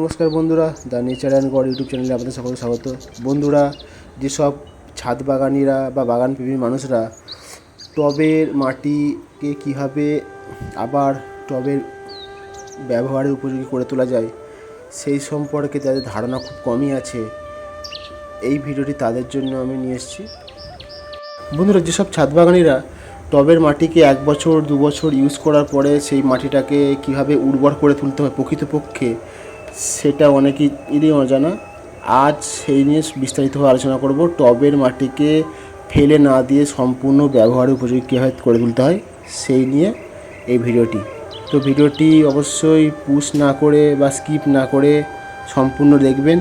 নমস্কার বন্ধুরা, the nature and god YouTube চ্যানেলে আপনাদের সকলকে স্বাগত। বন্ধুরা, যেসব ছাদ বাগানিরা বা বাগান প্রেমী মানুষরা টবের মাটিকে কীভাবে আবার টবের ব্যবহারের উপযোগী করে তোলা যায়, সেই সম্পর্কে যাদের ধারণা খুব কমই আছে। এই ভিডিওটি তাদের জন্য আমি নিয়ে এসেছি। বন্ধুরা, যেসব ছাদ বাগানিরা টবের মাটিকে এক বছর, দু বছর ইউজ করার পরে সেই মাটিটাকে কীভাবে উর্বর করে তুলতে হয় প্রকৃতপক্ষে সেটা অনেকেরই অজানা। আজ সেই নিয়ে বিস্তারিতভাবে আলোচনা করব। টবের মাটিকে ফেলে না দিয়ে সম্পূর্ণ ব্যবহারের উপযোগী কীভাবে করে তুলতে হয়, সেই নিয়ে এই ভিডিওটি। তো ভিডিওটি অবশ্যই পুশ না করে বা স্কিপ না করে সম্পূর্ণ দেখবেন।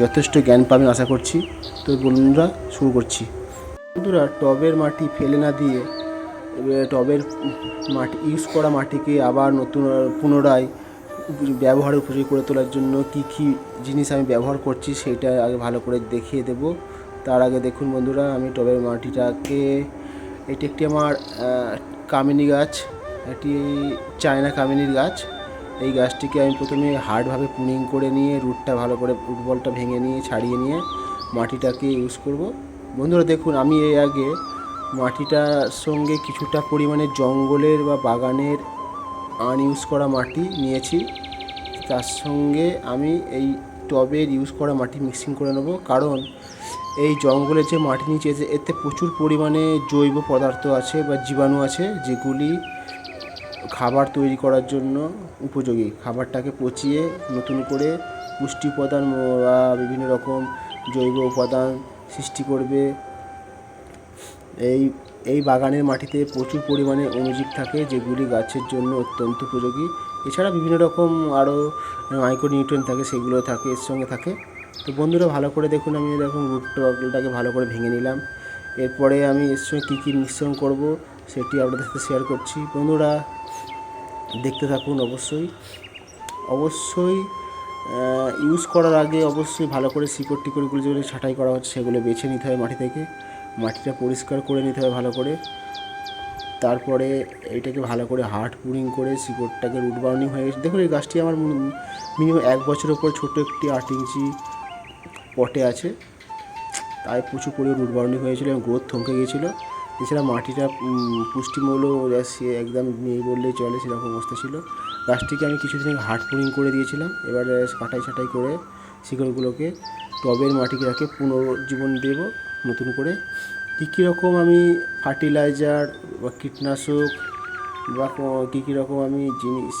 যথেষ্ট জ্ঞান পাবেন আশা করছি। তো বন্ধুরা, শুরু করছি। বন্ধুরা, টবের মাটি ফেলে না দিয়ে টবের মাটি, ইউজ করা মাটিকে আবার নতুন, পুনরায় ব্যবহারের উপযোগী করে তোলার জন্য কি কি জিনিস আমি ব্যবহার করছি সেটা আগে ভালো করে দেখিয়ে দেব। তার আগে দেখুন বন্ধুরা, আমি টবের মাটিটাকে, এটি একটি আমার কামিনী গাছ একটি চায়না কামিনীর গাছ। এই গাছটিকে আমি প্রথমে হার্ডভাবে পুনিং করে নিয়ে, রুটটা ভালো করে ফুটবলটা ভেঙে নিয়ে, ছাড়িয়ে নিয়ে মাটিটাকে ইউজ করব। বন্ধুরা দেখুন, আমি এর আগে মাটিটার সঙ্গে কিছুটা পরিমাণে জঙ্গলের বা বাগানের আনইউজ করা মাটি নিয়েছি। তার সঙ্গে আমি এই টবের ইউজ করা মাটি মিক্সিং করে নেব। কারণ এই জঙ্গলের যে মাটি নিচে এতে- প্রচুর পরিমাণে জৈব পদার্থ আছে বা জীবাণু আছে, যেগুলি খাবার তৈরি করার জন্য উপযোগী। খাবারটাকে পচিয়ে নতুন করে পুষ্টি উপাদান বা বিভিন্ন রকম জৈব উপাদান সৃষ্টি করবে। এই এই বাগানের মাটিতে প্রচুর পরিমাণে অণুজীব থাকে, যেগুলি গাছের জন্য অত্যন্ত উপযোগী। এছাড়া বিভিন্ন রকম আরও মাইক্রোনিউট্রিয়েন্ট থাকে, সেগুলো থাকে, এর সঙ্গে থাকে। তো বন্ধুরা, ভালো করে দেখুন, আমি এরকম রুটটাকে ভালো করে ভেঙে নিলাম। এরপরে আমি এর সঙ্গে কী কী মিশ্রণ করব, সেটি আপনাদের সাথে শেয়ার করছি। বন্ধুরা, দেখতে থাকুন অবশ্যই। অবশ্যই ইউজ করার আগে অবশ্যই ভালো করে শিকড় টিকড়গুলো যেগুলো ছাঁটাই করা হচ্ছে, সেগুলো বেছে নিতে হবে মাটি থেকে। মাটিটা পরিষ্কার করে নিতে হবে ভালো করে। তারপরে এইটাকে ভালো করে হার্ড পুরিং করে শিকড়টাকে রুট বার্নিং হয়ে গেছে। দেখুন এই গাছটি আমার মিনিমাম এক বছরের উপর ছোট একটি আট ইঞ্চি পটে আছে। তাই প্রচুর পরিমাণ রুট বার্নিং হয়েছিল এবং গ্রোথ থমকে গিয়েছিল। এছাড়া মাটিটা পুষ্টিমূল্য একদম নেই বললেই চলে, সেরকম অবস্থা ছিল। গাছটিকে আমি কিছুদিন আগে হার্ড পুরিং করে দিয়েছিলাম। এবার কাটাই ছাটাই করে শিকড়গুলোকে টবের রাখে পুনর্জীবন দেব। নতুন করে। কী কী রকম আমি ফার্টিলাইজার বা কীটনাশক বা কী কী রকম আমি জিনিস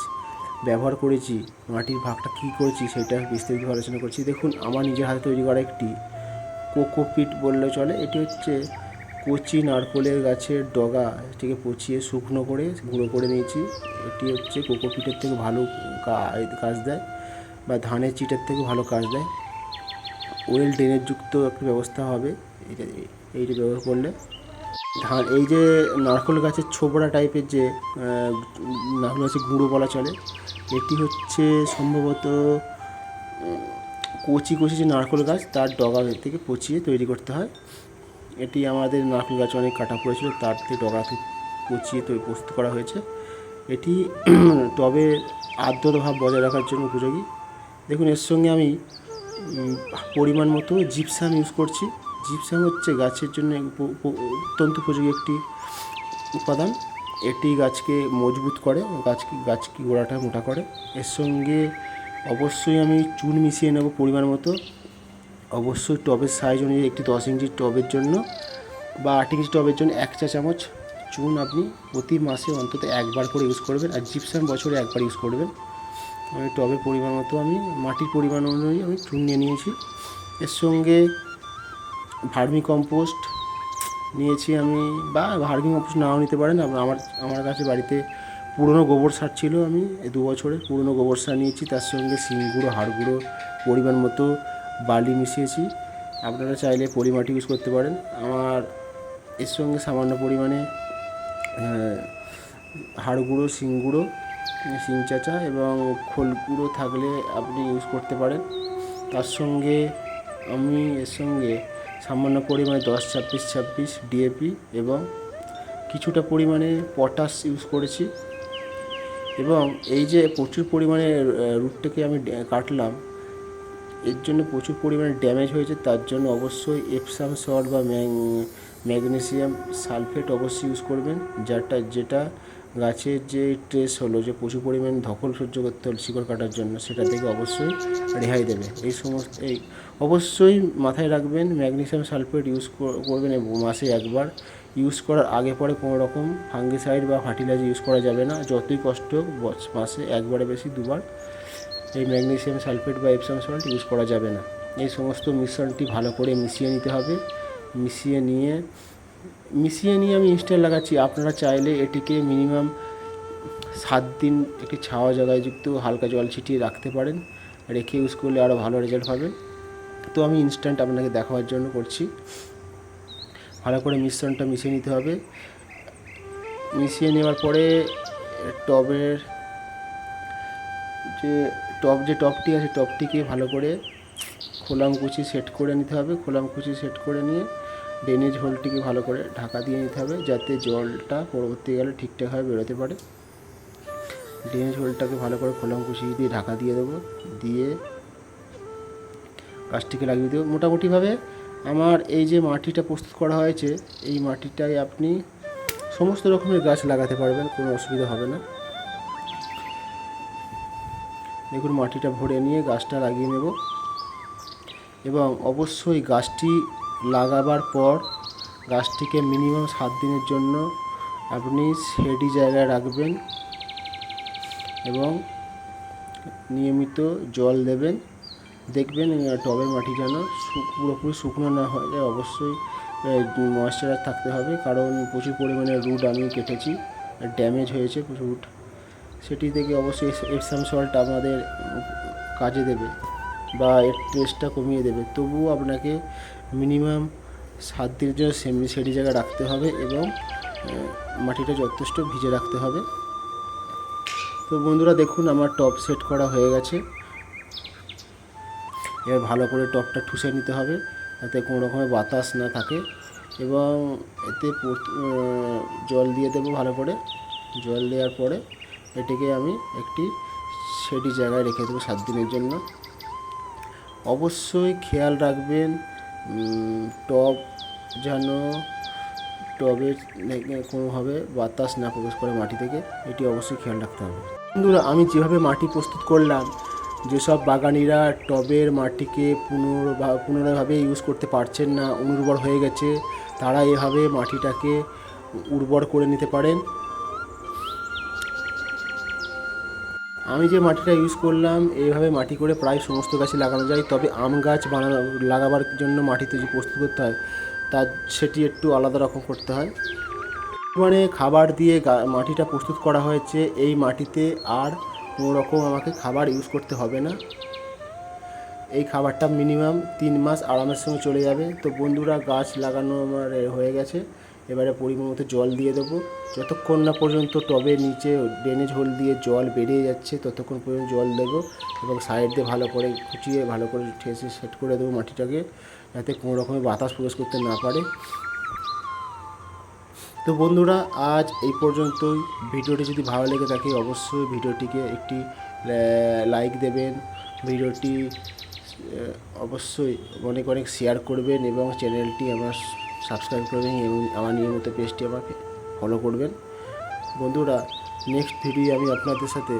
ব্যবহার করেছি, মাটির ভাগটা কী করেছি সেটা বিস্তারিত আলোচনা করছি। দেখুন, আমার নিজের হাতে তৈরি করা একটি কোকোপিট বললে চলে। এটি হচ্ছে কচি নারকোলের গাছের ডগা, এটিকে পচিয়ে শুকনো করে গুঁড়ো করে নিয়েছি। এটি হচ্ছে কোকোপিটের থেকে ভালো কাজ দেয় বা ধানের চিটের থেকে ভালো কাজ দেয়। ওয়েল ড্রেনেজ যুক্ত একটা ব্যবস্থা হবে। এইটা ব্যবহার করলে। ধান, এই যে নারকেল গাছের ছোবড়া টাইপের যে নারকেল গাছের গুঁড়ো বলা চলে, এটি হচ্ছে সম্ভবত, কচি কচি যে নারকেল গাছ, তার ডগা থেকে পচিয়ে তৈরি করতে হয়। এটি আমাদের নারকেল গাছ অনেক কাটা পড়েছিল, তার থেকে ডগা পচিয়ে তৈরি, প্রস্তুত করা হয়েছে। এটি টবে আর্দ্রতা ভাব বজায় রাখার জন্য উপযোগী। দেখুন, এর সঙ্গে আমি পরিমাণ মতো জিপসাম ইউজ করছি। জিপসাম হচ্ছে গাছের জন্য অত্যন্ত উপযোগী একটি উপাদান। এটি গাছকে মজবুত করে, গাছকে গাছকে গোড়াটা মোটা করে। এর সঙ্গে অবশ্যই আমি চুন মিশিয়ে নেব পরিমাণ মতো। অবশ্যই টবের সাইজ অনুযায়ী একটি দশ ইঞ্চির টবের জন্য বা আট ইঞ্চি টবের জন্য এক চা চামচ চুন আপনি প্রতি মাসে অন্তত একবার করে ইউজ করবেন আর জিপসাম বছরে একবার ইউজ করবেন। আমি টবের পরিমাণ মতো আমি, মাটির পরিমাণ অনুযায়ী আমি চুন নিয়ে নিয়েছি। এর সঙ্গে ভার্মি কম্পোস্ট নিয়েছি আমি, বা ভার্মি কম্পোস্ট নাও নিতে পারেন। আমার আমার কাছে বাড়িতে পুরনো গোবর সার ছিল আমি দু বছরের পুরনো গোবর সার নিয়েছি, তার সঙ্গে শিং গুঁড়ো, হাড় গুঁড়ো, পরিমাণ মতো বালি মিশিয়েছি। আপনারা চাইলে পরিমাটি ইউজ করতে পারেন। আমার এর সঙ্গে সামান্য পরিমাণে হাড় গুঁড়ো, শিং গুঁড়ো, শিং চাচা এবং খোল গুঁড়ো থাকলে আপনি ইউজ করতে পারেন। তার সঙ্গে আমি এর সঙ্গে সামান্য পরিমাণে দশ, ছাব্বিশ ছাব্বিশ ডিএপি এবং কিছুটা পরিমাণে পটাশ ইউজ করেছি। এবং এই যে প্রচুর পরিমাণে রুটটাকে আমি কাটলাম, এর জন্য প্রচুর পরিমাণে ড্যামেজ হয়েছে। তার জন্য অবশ্যই এপসাম সল্ট বা ম্যাং- ম্যাগনেসিয়াম সালফেট অবশ্যই ইউজ করবেন। যাটা যেটা গাছের যে ট্রেস হলো, যে প্রচুর পরিমাণ ধকল সহ্য করতে হলো শিকড় কাটার জন্য, সেটা থেকে অবশ্যই রেহাই দেবে। এই সমস্ত, এই অবশ্যই মাথায় রাখবেন, ম্যাগনেসিয়াম সালফেট ইউজ করবেন মাসে একবার ইউজ করার আগে পরে কোনো রকম ফাঙ্গিসাইড বা ফার্টিলাইজার ইউজ করা যাবে না। যতই কষ্ট হোক মাসে একবারে বেশি দুবার এই ম্যাগনেসিয়াম সালফেট বা এপসাম সল্ট ইউজ করা যাবে না। এই সমস্ত মিশ্রণটি ভালো করে মিশিয়ে নিতে হবে। মিশিয়ে নিয়ে মিশিয়ে নিয়ে আমি ইনস্টল লাগাচ্ছি। আপনারা চাইলে এটিকে মিনিমাম সাত দিন একটি ছাওয়া জায়গায় যুক্ত হালকা জল ছিটিয়ে রাখতে পারেন। রেখে ইউজ করলে আরও ভালো রেজাল্ট পাবেন। তো আমি ইনস্ট্যান্ট আপনাকে দেখাবার জন্য করছি। ভালো করে মিশ্রণটা মিশিয়ে নিতে হবে। মিশিয়ে নেওয়ার পরে টবের যে টপ যে টপটি আছে টপটিকে ভালো করে খোলাম কুচি সেট করে নিতে হবে। খোলাম কুচি সেট করে নিয়ে ড্রেনেজ হোলটিকে ভালো করে ঢাকা দিয়ে নিতে হবে যাতে জলটা পরবর্তীকালে ঠিকঠাকভাবে বেরোতে পারে। ড্রেনেজ হোলটাকে ভালো করে খোলাম কুচি দিয়ে ঢাকা দিয়ে দেবো। দিয়ে গাছটিকে লাগিয়ে দেবো। মোটামুটিভাবে আমার এই যে মাটিটা প্রস্তুত করা হয়েছে, এই মাটিটায় আপনি সমস্ত রকমের গাছ লাগাতে পারবেন, কোনো অসুবিধা হবে না। দেখুন, মাটিটা ভরে নিয়ে গাছটা লাগিয়ে নেব। এবং অবশ্যই গাছটি লাগাবার পর গাছটিকে মিনিমাম সাত দিনের জন্য আপনি শেডি জায়গায় রাখবেন এবং নিয়মিত জল দেবেন। দেখবেন টবের মাটি যেন পুরোপুরি শুকনো না হয়ে। অবশ্যই ময়েশ্চারাইজ থাকতে হবে। কারণ প্রচুর পরিমাণে রুট আমি কেটেছি। ড্যামেজ হয়েছে রুট। সেটি থেকে অবশ্যই এপসাম সল্ট আমাদের কাজে দেবে বা এর টেস্টটা কমিয়ে দেবে। তবুও আপনাকে মিনিমাম সাত দিনের জন্য সেমি সেটি জায়গায় রাখতে হবে এবং মাটিটা যথেষ্ট ভিজে রাখতে হবে। তো বন্ধুরা দেখুন আমার টপ সেট করা হয়ে গেছে। এবার ভালো করে টপটা ঠুসে নিতে হবে যাতে কোনো রকমের বাতাস না থাকে এবং এতে জল দিয়ে দেবো ভালো করে। জল দেওয়ার পরে এটিকে আমি একটি সেটি জায়গায় রেখে দেবো সাত দিনের জন্য। অবশ্যই খেয়াল রাখবেন টব যেন থেকে কোনোভাবে বাতাস না প্রবেশ করে মাটি থেকে, এটি অবশ্যই খেয়াল রাখতে হবে। বন্ধুরা, আমি যেভাবে মাটি প্রস্তুত করলাম, যেসব বাগানিরা টবের মাটিকে পুনর পুনরায়ভাবে ইউজ করতে পারছেন না, অনুর্বর হয়ে গেছে, তারা এভাবে মাটিটাকে উর্বর করে নিতে পারেন। আমি যে মাটিটা ইউজ করলাম, এইভাবে মাটি করে প্রায় সমস্ত গাছে লাগানো যায়। তবে আম গাছ বানানো, লাগাবার জন্য মাটিতে যে প্রস্তুত করতে হয় তার সেটি একটু আলাদা রকম করতে হয়। মানে খাবার দিয়ে মাটিটা প্রস্তুত করা হয়েছে, এই মাটিতে আর কোনো রকম আমাকে খাবার ইউজ করতে হবে না। এই খাবারটা মিনিমাম তিন মাস আরামের সঙ্গে চলে যাবে। তো বন্ধুরা, গাছ লাগানো আমার হয়ে গেছে। এবারে পরিমাণ মতো জল দিয়ে দেবো। যতক্ষণ না পর্যন্ত টবের নিচে ড্রেনেজ হোল দিয়ে জল বেরিয়ে যাচ্ছে, ততক্ষণ পর্যন্ত জল দেবো এবং সাইড দিয়ে ভালো করে খুঁচিয়ে ভালো করে ঠেসে সেট করে দেবো মাটিটাকে, যাতে কোনো রকমের বাতাস প্রবেশ করতে না পারে। তো বন্ধুরা, আজ এই পর্যন্তই। ভিডিওটি যদি ভালো লেগে থাকে, অবশ্যই ভিডিওটিকে একটি লাইক দেবেন। ভিডিওটি অবশ্যই অনেক অনেক শেয়ার করবেন এবং চ্যানেলটি আমার সাবস্ক্রাইব করবেন এবং আমার নিয়মিত পেজটি আমার ফলো করবেন। বন্ধুরা নেক্সট ভিডিও আমি আপনাদের সাথে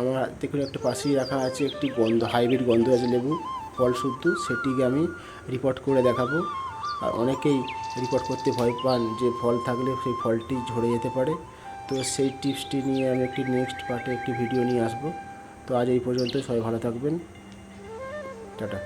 আমার দেখুন একটা পাশেই রাখা আছে একটি গন্ধ, হাইব্রিড গন্ধ আছে, লেবু, ফল শুদ্ধ, সেটিকে আমি রিপোর্ট করে দেখাবো। আর অনেকেই রিপোর্ট করতে ভয় পান যে ফল থাকলে সেই ফলটি ঝরে যেতে পারে। তো সেই টিপসটি নিয়ে আমি একটি নেক্সট পার্টে একটি ভিডিও নিয়ে আসব। তো আজ এই পর্যন্ত সবাই ভালো থাকবেন। টাটা।